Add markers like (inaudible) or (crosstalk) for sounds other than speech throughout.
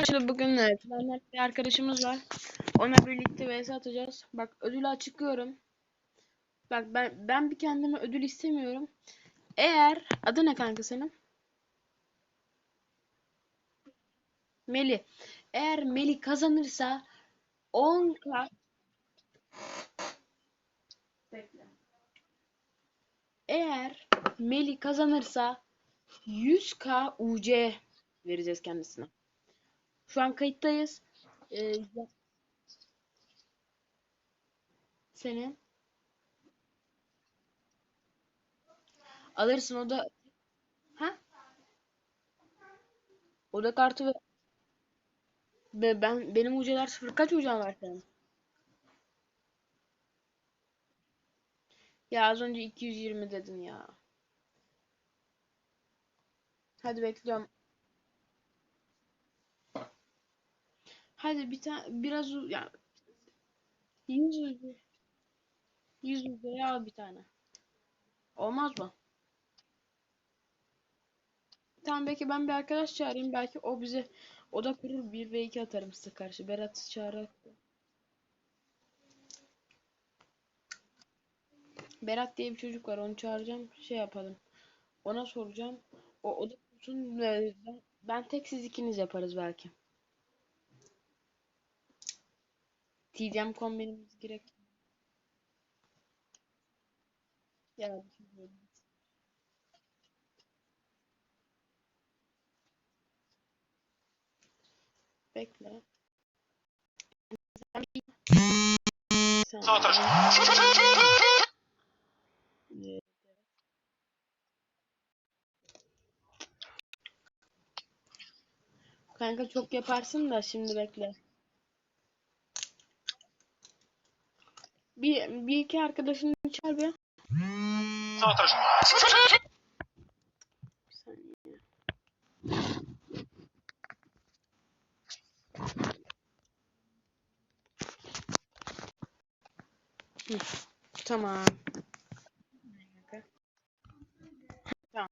Arkadaşlar bugün e, Planlar bir arkadaşımız var. Onunla birlikte vs atacağız. Bak ödülü açıklıyorum. Bak ben ben bir kendime ödül istemiyorum. Eğer adı ne kanka senin? Meli. Eğer Meli kazanırsa 10k Bekle. Eğer Meli kazanırsa 100k UC vereceğiz kendisine. Şu an kayıttayız. Ee, senin alırsın o da ha? O da kartı ve Be- ben benim ucular sıfır kaç ucun var senin? Ya az önce 220 dedin ya. Hadi bekliyorum. Hadi bir tane biraz ya 100 ucu 100 ucuya al bir tane. Olmaz mı? Tamam belki ben bir arkadaş çağırayım belki o bize o da kurur 1 ve 2 atarım size karşı. Berat çağırarak. Berat diye bir çocuk var onu çağıracağım şey yapalım. Ona soracağım. O, o da kursun ben, ben tek siz ikiniz yaparız belki. TDM kombinimiz gerek. Ya. Bekle. Sen- Kanka çok yaparsın da şimdi bekle. Bir, bir iki arkadaşını çağır bir. Hı, Tamam. Tamam.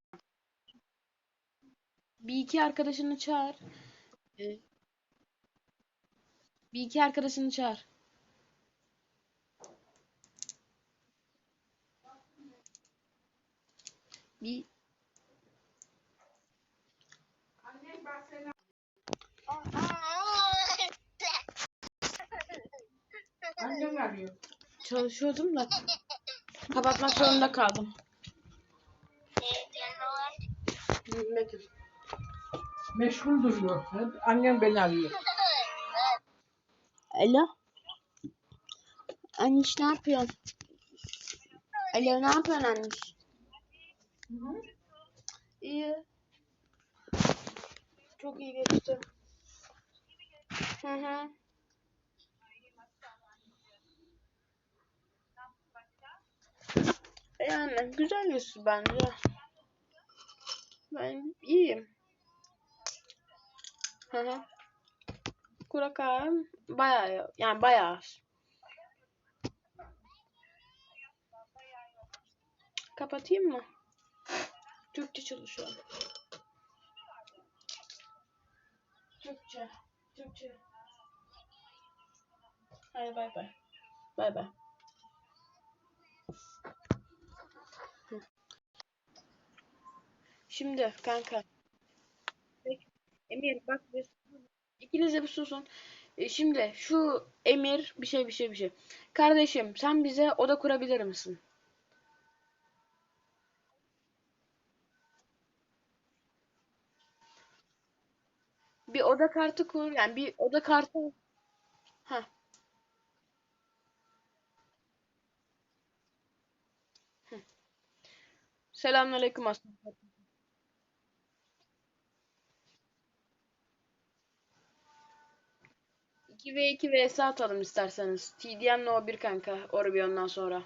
Bir iki arkadaşını çağır. Ee, Bir iki arkadaşını çağır. Bir Annem arıyor. Çalışıyordum da kapatmak zorunda kaldım. Metin. Meşgul duruyor. Hep annem beni arıyor. Alo. Anniş ne yapıyorsun? Alo ne yapıyorsun anniş? İyi. Çok iyi geçti. Hı hı. Yani güzel geçti bence. Ben iyiyim. Hı hı. Kurakağım bayağı yani bayağı az. Kapatayım mı? Türkçe çalışıyorum. Türkçe. Türkçe. Hadi bay bay. Bay bay. Şimdi kanka. Emir bak bir İkiniz de bir susun. E, Şimdi şu Emir bir şey bir şey bir şey. Kardeşim sen bize oda kurabilir misin? Bir oda kartı kur. Yani bir oda kartı. Ha. Selamünaleyküm aslında. 2 ve 2 vs atalım isterseniz. TDM no 1 kanka. Orbion'dan sonra.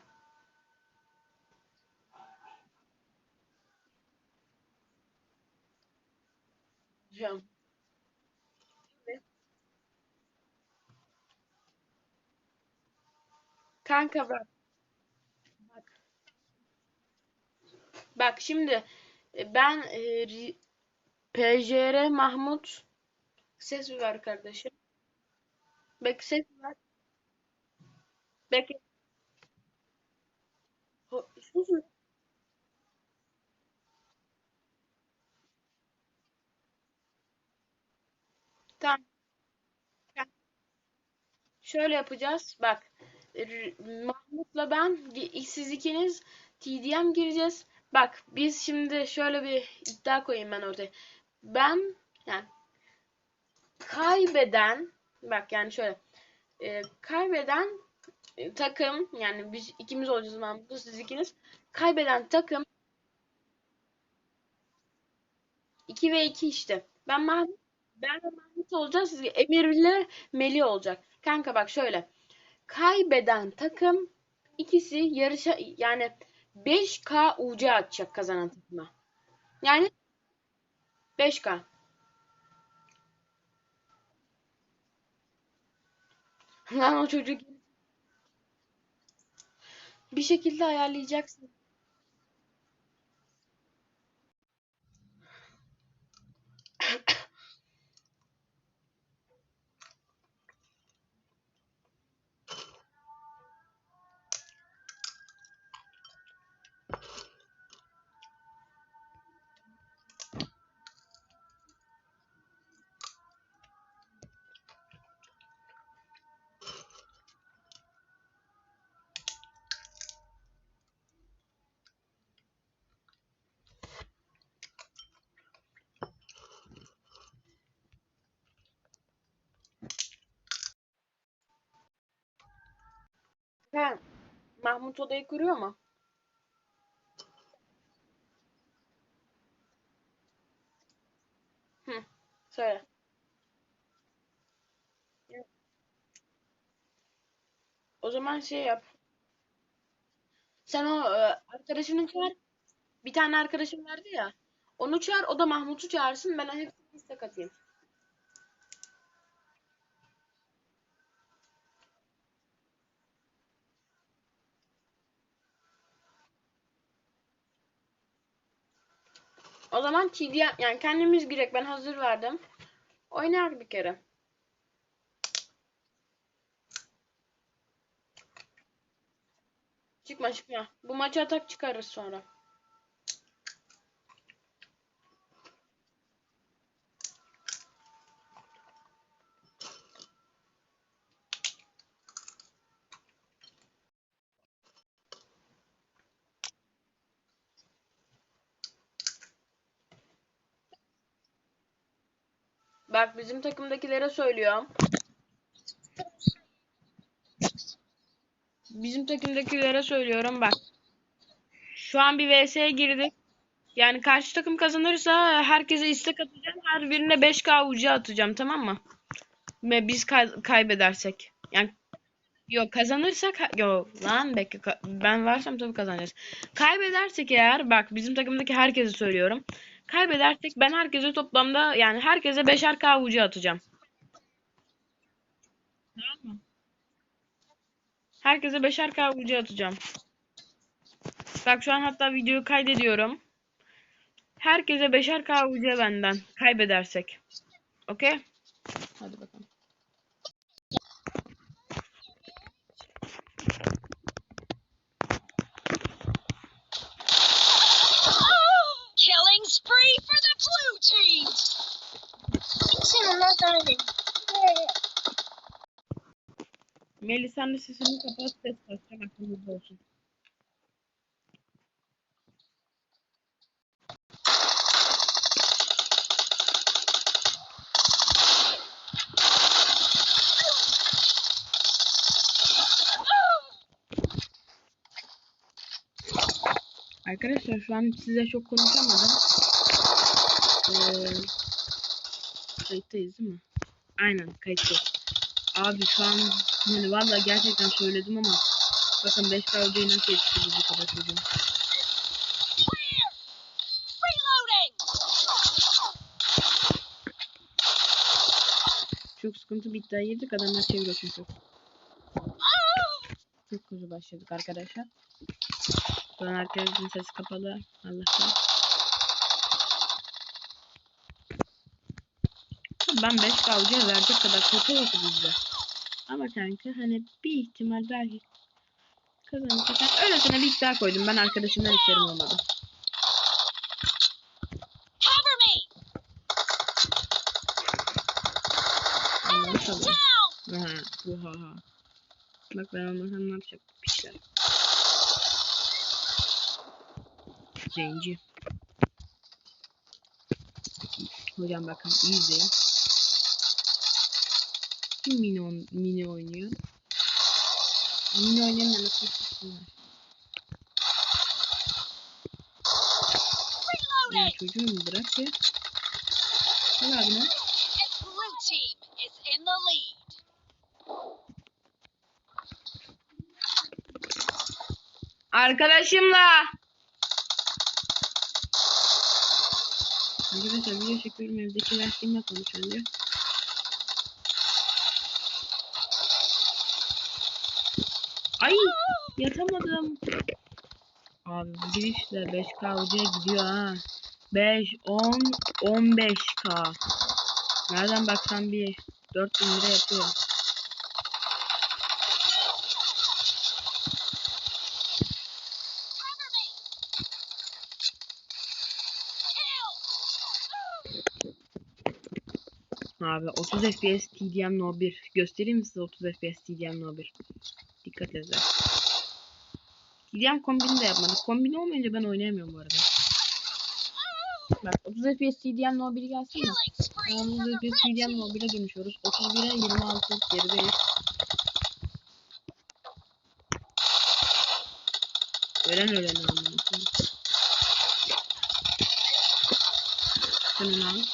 Hocam. Kanka bak. Bak. Bak şimdi e, ben e, PJR Mahmut Ses ver kardeşim. Bek ses ver. Ho- Sus. Tamam. Şöyle yapacağız. Bak. Mahmut'la ben, siz ikiniz TDM gireceğiz. Bak biz şimdi şöyle bir iddia koyayım ben ortaya. Ben yani kaybeden bak yani şöyle e, kaybeden takım yani biz ikimiz olacağız Mahmut'la siz ikiniz. Kaybeden takım 2 ve 2 işte. Ben Mahmut ben Mahmut olacağız. Siz Emir ile Melih olacak. Kanka bak şöyle. Kaybeden takım ikisi yarışa yani 5K UC atacak kazanan takıma. Yani 5K. (laughs) Lan o çocuk bir şekilde ayarlayacaksın. Ha, Mahmut odayı kuruyor mu? Hı, söyle. O zaman şey yap. Sen o e, arkadaşını çağır. Bir tane arkadaşım vardı ya. Onu çağır, o da Mahmut'u çağırsın. Ben hepsini istek atayım. O zaman TDM yani kendimiz girek. Ben hazır verdim. Oynar bir kere. Çıkma çıkma. Bu maçı atak çıkarırız sonra. Bak bizim takımdakilere söylüyorum. Bizim takımdakilere söylüyorum bak. Şu an bir VS'ye girdik. Yani karşı takım kazanırsa herkese istek atacağım. Her birine 5K ucu atacağım tamam mı? Ve biz kay- kaybedersek. Yani yok kazanırsak yok lan bekle ben varsam tabii kazanacağız. Kaybedersek eğer bak bizim takımdaki herkese söylüyorum. Kaybedersek ben herkese toplamda yani herkese 5'er K ucu atacağım. Herkese 5'er K ucu atacağım. Bak şu an hatta videoyu kaydediyorum. Herkese 5'er K ucu benden kaybedersek. Okey? Hadi bakalım. Killing spree for the blue team. De sesini kapat ses kasacak aklınızda olsun. Arkadaşlar şu an size çok konuşamadım. Kayıttayız değil mi? Aynen kayıttayız. Abi şu an yani valla gerçekten söyledim ama bakın 5 kavgayı nasıl yetiştirdi bu kadar çocuğum. Çok sıkıntı bir iddiaya girdik adamlar çeviriyor çünkü. Çok hızlı başladık arkadaşlar. Şu an herkesin sesi kapalı. Allah'tan. Ben 5 kavcıya verecek kadar kötü yok bizde. Ama kanka hani bir ihtimal belki kazanırsak. Yani öylesine bir iddia koydum. Ben arkadaşımdan isterim olmadı. Ha, bu ha ha. Bak ben olmasam ne yapacak bu piçler. Zenci. Hocam bakın iyi izleyin. Kim mini, on, mini oynuyor? Mini oynayan da nasıl çıksınlar? Ya Reloading. çocuğum bırak ya. Al abi ne? And blue team is in the lead. Arkadaşımla. Arkadaşlar video çekiyorum evdeki lastiğimle konuşuyor diyor. Ay yatamadım. Abi bu girişle 5K ucuya gidiyor ha. 5, 10, 15K. Nereden baksan bir 4000 lira yapıyor. Abi 30 FPS TDM No 1. Göstereyim mi size 30 FPS TDM No 1? Edin. TDM kombini de yapmadık. Kombini olmayınca ben oynayamıyorum bu arada. Bak 30 FPS TDM No 1 gelsin mi? Killing spree Tamam, for 30 the FPS team. No 1'e dönüşüyoruz. 31'e 26 gerideyiz. Ölen ölen anlamı. Sen onu al.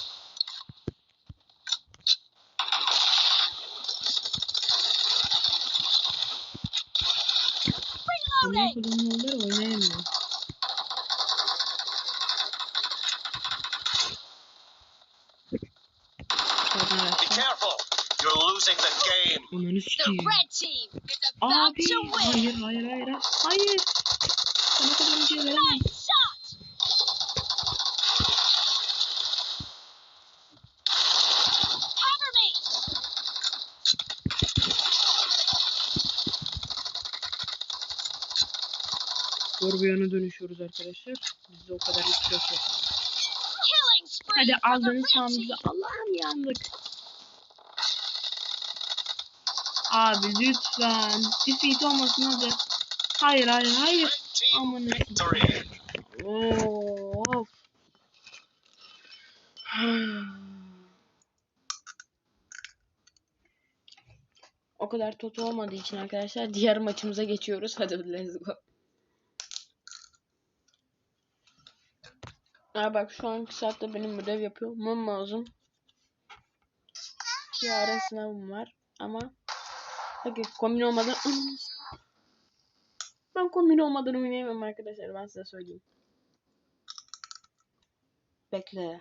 About Abi to win. hayır hayır hayır hayır. Sana kadar bir şey veremem. Yana dönüşüyoruz arkadaşlar. Bizde o kadar hiç yok. Hadi aldığınız sağımızı Allah'ım yandık. Abi lütfen. Defeat olmasın hadi. Hayır hayır hayır. Aman. Of. O kadar toto olmadığı için arkadaşlar diğer maçımıza geçiyoruz. Hadi let's go. Aa bak şu anki saatte benim ödev yapıyorum lazım. Bir ara sınavım var ama Hadi kombin olmadan ben kombin olmadan oynayamam arkadaşlar ben size söyleyeyim. Bekle.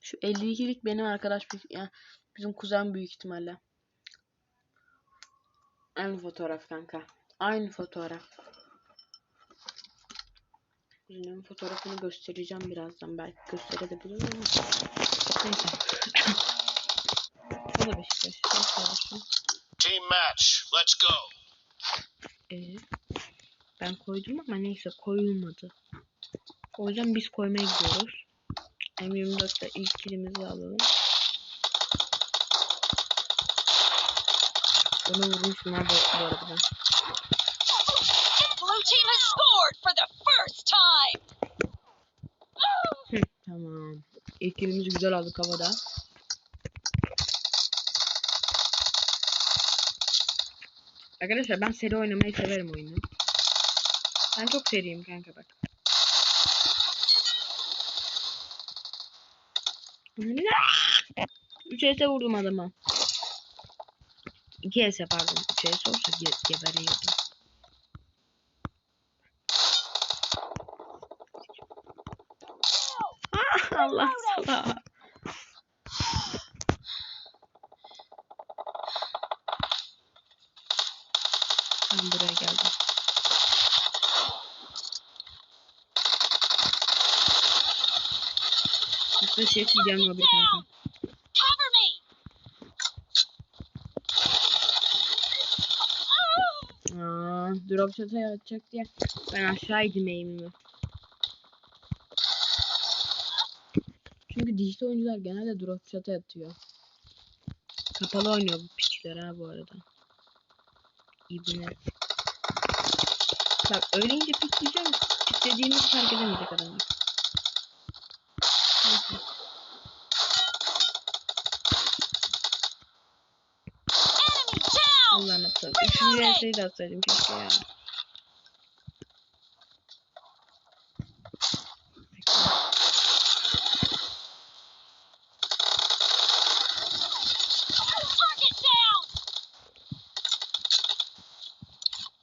Şu 52'lik benim arkadaş büyük yani bizim kuzen büyük ihtimalle. Aynı fotoğraf kanka. Aynı fotoğraf. Kuzenin fotoğrafını göstereceğim birazdan. Belki gösterebilirim ama. Neyse. O da Beşiktaş. Team match. Let's go. Ee, ben koydum ama neyse koyulmadı. O yüzden biz koymaya gidiyoruz. M24'te ilk kilimizi alalım. Ona vurmuşum abi bu arada. Blue team has scored for the first time. Tamam. İlk kilimizi güzel aldık havada. Arkadaşlar ben seri oynamayı severim oyunu. Ben çok seriyim kanka bak. Üç ese vurdum adama. İki ese pardon. Üç ese olsa ge geberiyordum. Ah, Allah sana. Ben buraya geldim. Yiyeceğim abi kanka. Aa, drop shot'a atacak diye ben aşağı indim eğimimi. Çünkü dijital oyuncular genelde drop shot'a atıyor. Kapalı oynuyor bu piçler ha bu arada. İbne. Bak öyle ince pikleyeceğim. Piklediğimizi fark edemeyecek adamlar. Neyse. Atladı. Üçüncü enseyi de atsaydım keşke ya.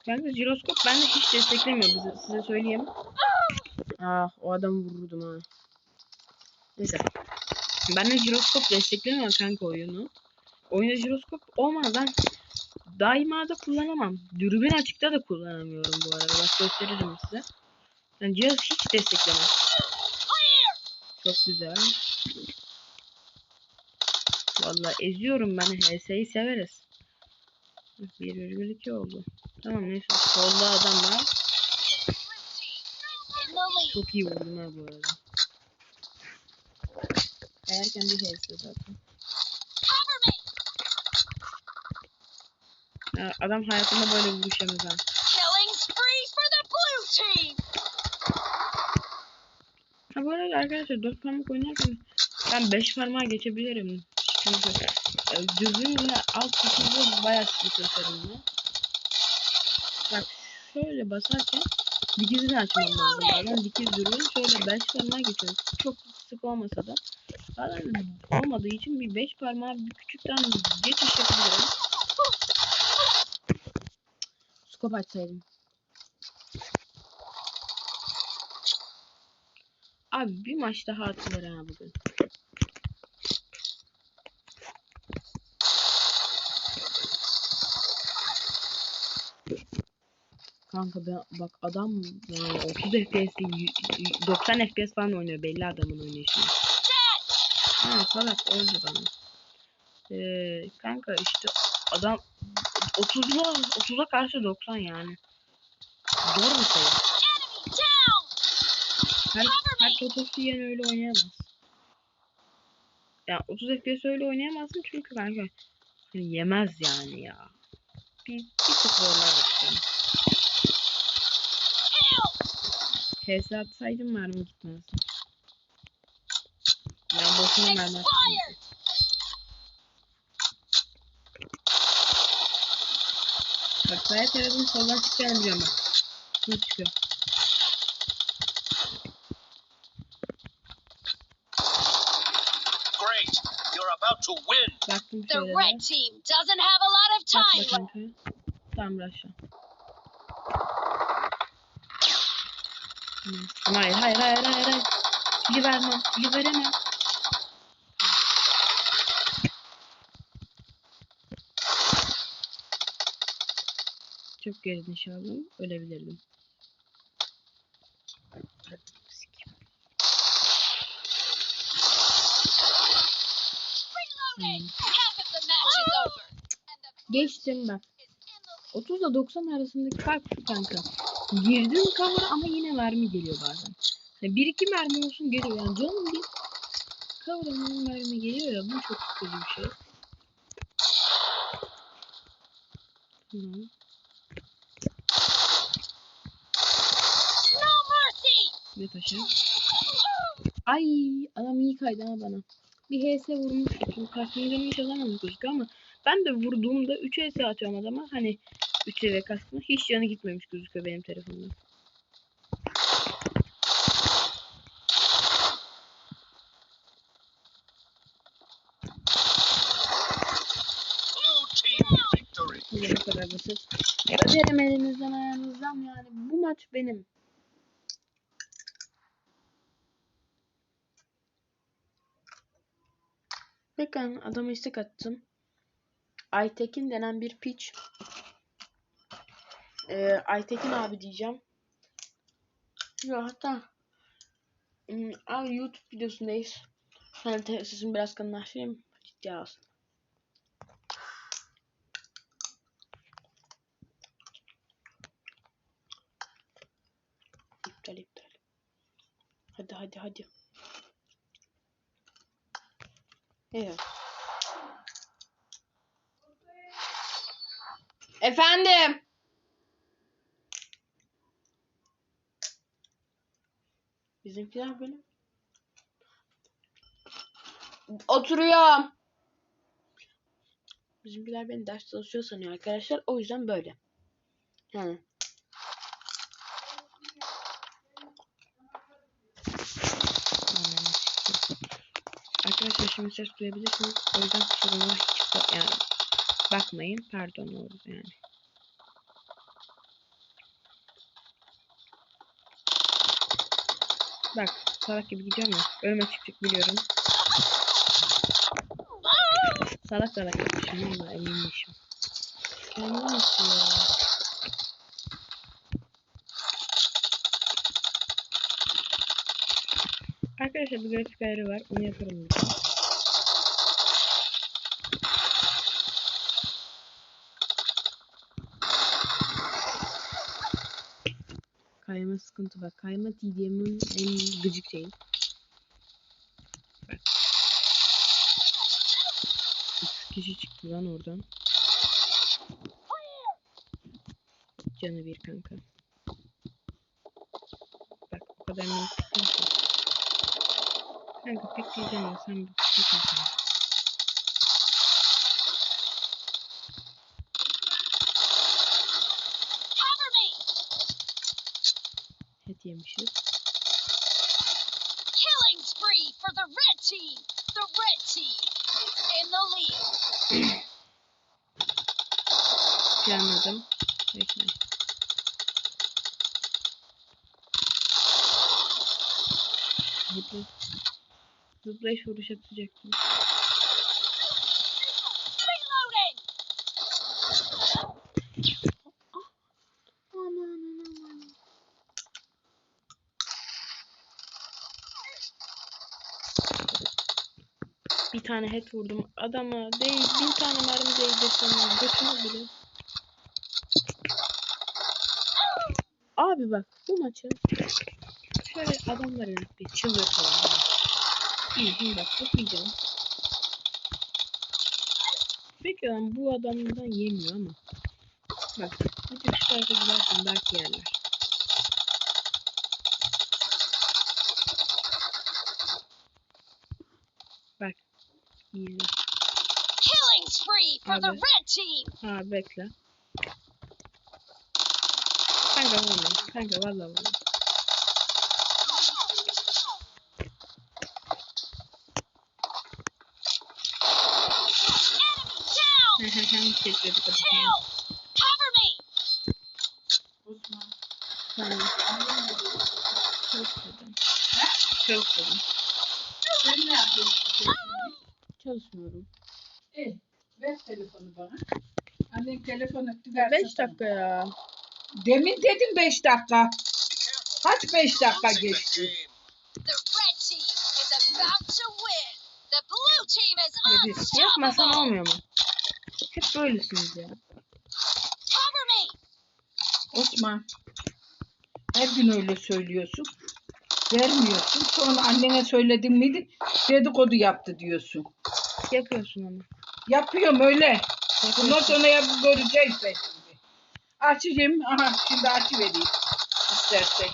Kanka jiroskop bende hiç desteklemiyor bize, size söyleyeyim. Ah o adamı vururdum ha. Neyse. Bende jiroskop desteklemiyor kanka oyunu. Oyunda jiroskop olmadan daima da kullanamam. Dürbün açıkta da kullanamıyorum bu arada. Bak gösteririm size. Yani cihaz hiç desteklemez. Çok güzel. Vallahi eziyorum ben HS'yi severiz. 1,2 oldu. Tamam neyse. Solda adam var. Çok iyi vurdum ha bu arada. Eğer kendi HS zaten. Cover me. Ya adam hayatında böyle the blue team. Ha bu arada arkadaşlar 4 parmak oynarken ben 5 parmağa geçebilirim. Çünkü e, alt kısımda bayağı sıkıntı ben. Bak şöyle basarken dikizini açmam lazım. Bazen dikiz dürbün şöyle 5 parmağa geçiyorum. Çok sık olmasa da. Bazen olmadığı için bir 5 parmağı bir küçükten geçiş yapabilirim. Skop açsaydım. Abi bir maç daha atılır ha bugün. Kanka ben, bak adam yani 30 FPS değil, y- y- 90 FPS falan oynuyor belli adamın oynayışı. Ha salak öldü bana. Ee, kanka işte adam 30'la 30'a karşı 90 yani. Zor bir sayı. Down. Her, her Totos'u yiyen öyle oynayamaz. Ya 30 FPS öyle oynayamazsın çünkü kanka hani yemez yani ya. Bir, bir tık zorlar yani. Kill. HS atsaydım mermi gitmezdi. Yani boşuna mermi atmazdım. Bak saya tarafını soldan çıkacağını biliyorum bak. Şunu çıkıyor. Great. You're about to win. Baktım The şöyle. red team doesn't have a lot of Atla time left. kanka. Tamam Raşa. Hayır hayır hayır hayır hayır. Pili vermem. Pili veremem. Çok geride çaldım. Ölebilirdim. Reloading. Half of the match is over. And the Geçtim bak. is in the lead. 30 ile 90 arasındaki fark şu kanka. Girdim cover ama yine mermi geliyor bazen. Yani bir iki mermi olsun geliyor. Yani canım bir cover ama mermi geliyor ya. Bu çok sıkıcı bir şey. Tamam. No Bir taşı. Ay adam iyi kaydı ha bana. Bir HS vurmuş. Çünkü karşımda hiç alamamış gözüküyor ama ben de vurduğumda 3 HS atıyorum adama. Hani 3 seviye kastım. Hiç canı gitmemiş gözüküyor benim victory. Bu da bu kadar basit. Öderim elinizden ayağınızdan yani. Bu maç benim. Bakın adama istek attım. Aytekin denen bir piç. Ee, Aytekin abi diyeceğim. Ya hatta hmm, abi YouTube videosundayız. Te- sesimi biraz kalınlaştırayım. Ciddiye alsın. İptal iptal. Hadi hadi hadi. Evet. Efendim. Bizimkiler böyle. Oturuyorum. Bizimkiler beni ders çalışıyor sanıyor arkadaşlar. O yüzden böyle. Yani. Arkadaşlar şimdi ses duyabilirsiniz. O yüzden kusuruma hiç yani bakmayın. Pardon olur yani. Bak salak gibi gidiyorum ya. Önüme çıkacak biliyorum. Salak salak yapmışım valla eminmişim. Kendim nasıl ya? Arkadaşlar bir grafik ayarı var. Onu yaparım bir Kayma sıkıntı var. Kayma TDM'in en gıcık şeyi. Bak. Üç kişi çıktı lan oradan. Canı bir kanka. Bak o kadar sıktım ki. Kanka pek ya sen bir şey kanka. Cover me! Et yemişiz. Killing spree for the red team! The red team is in the lead. Planladım. Bekle. Zıplay. Zıplayış vuruş atacaktım. Reloading! Aman aman. Bir tane head vurdum. Adama değil bin tane mermi değdirsem götünü bile. Abi bak bu maçı şöyle adamların bir çıldırtalım. İyi bak bakacağım. Peki lan bu adamdan yemiyor ama. Bak bir tık şu belki yerler. İyi. Killing spree for the Abi. red team! Ha bekle. Kanka vurma. Kanka valla vurma. Enemy down! Hem tekledik hadi. Kill! Cover me! Osman. Tamam. Çalışmadım. Çalışmadım. Sen ne yapıyorsun? Çalışmıyorum. Eh, ver telefonu bana. Annen telefon etti versin 5 sana. dakika ya. Demin dedim 5 dakika. Kaç 5 dakika geçti? Yapmasan unstoppable! olmuyor mu? Hep böylesiniz ya. Osman. Her gün öyle söylüyorsun. Vermiyorsun. Sonra annene söyledin miydi? Dedikodu yaptı diyorsun. Yapıyorsun ama. Yapıyorum öyle. Bundan sonra ya göreceğiz ben şimdi. Açayım. Aha şimdi açıvereyim. İstersek.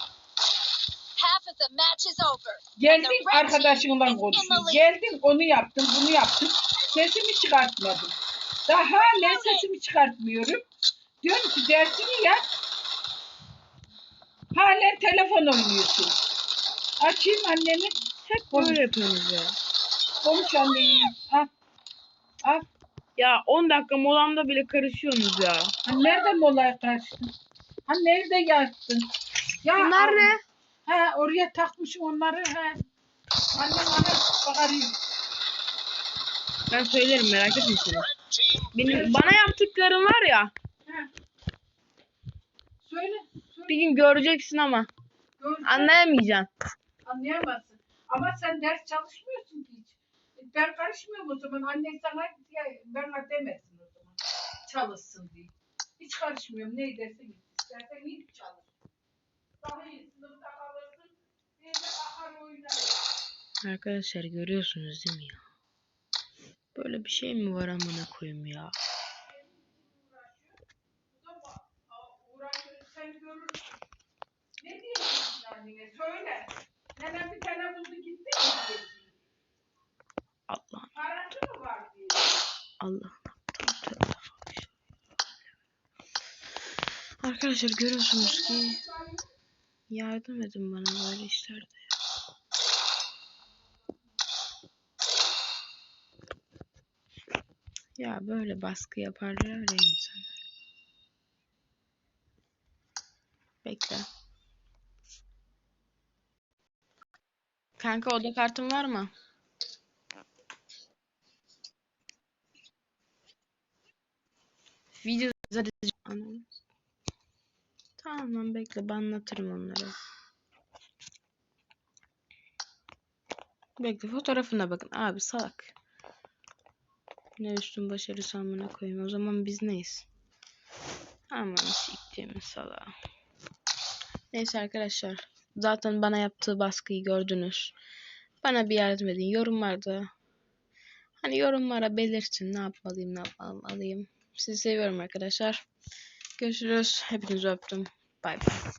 Half of the match is over. Geldin arkadaşınla konuştun. Geldin onu yaptın bunu yaptın. Sesimi çıkartmadım. Daha hala sesimi çıkartmıyorum. Diyorum ki dersini yap. Halen telefon oynuyorsun. Açayım anneni. Hep böyle yapıyorsunuz ya. Konuş anneni. Al. Al. Ya 10 dakika molamda bile karışıyorsunuz ya. Ha, nerede molaya kaçtın? Ha nerede yattın? Ya Bunlar ne? Ha oraya takmış onları ha. Annem bana bak arıyor. Ben söylerim merak. Red team Benim bana yaptıkların var ya. Ha. Söyle. söyle. Bir gün göreceksin ama Gördün. anlayamayacaksın. Anlayamazsın. Ama sen ders çalışmıyorsun ki hiç. Ben karışmıyorum o zaman. Anne sana diye bana demesin o zaman. Çalışsın diye. Hiç karışmıyorum. Ne dersin git. İstersen git çalış. Daha iyi sınıfta kalırsın. Bir de akar oynar. Arkadaşlar görüyorsunuz değil mi ya? Böyle bir şey mi var amına koyayım ya? Ne diyeceksin annene? Söyle. Neden bir tane buldu gitti mi diyeceksin? Allah Parası mı var diye. Allah. Arkadaşlar görüyorsunuz ki yardım edin bana böyle işlerde. Ya böyle baskı yaparlar ya insanlar. Bekle. Kanka oda kartın var mı? Video zaten. Tamam lan bekle ben anlatırım onları. Bekle fotoğrafına bakın abi salak. Ne üstün başarı sanmına koyayım o zaman biz neyiz? Aman siktiğimi salağa. Neyse arkadaşlar. Zaten bana yaptığı baskıyı gördünüz. Bana bir yardım edin. Yorumlarda hani yorumlara belirtin ne yapmalıyım ne yapmalıyım. Sizi seviyorum arkadaşlar. Görüşürüz. Hepinizi öptüm. Bay bay.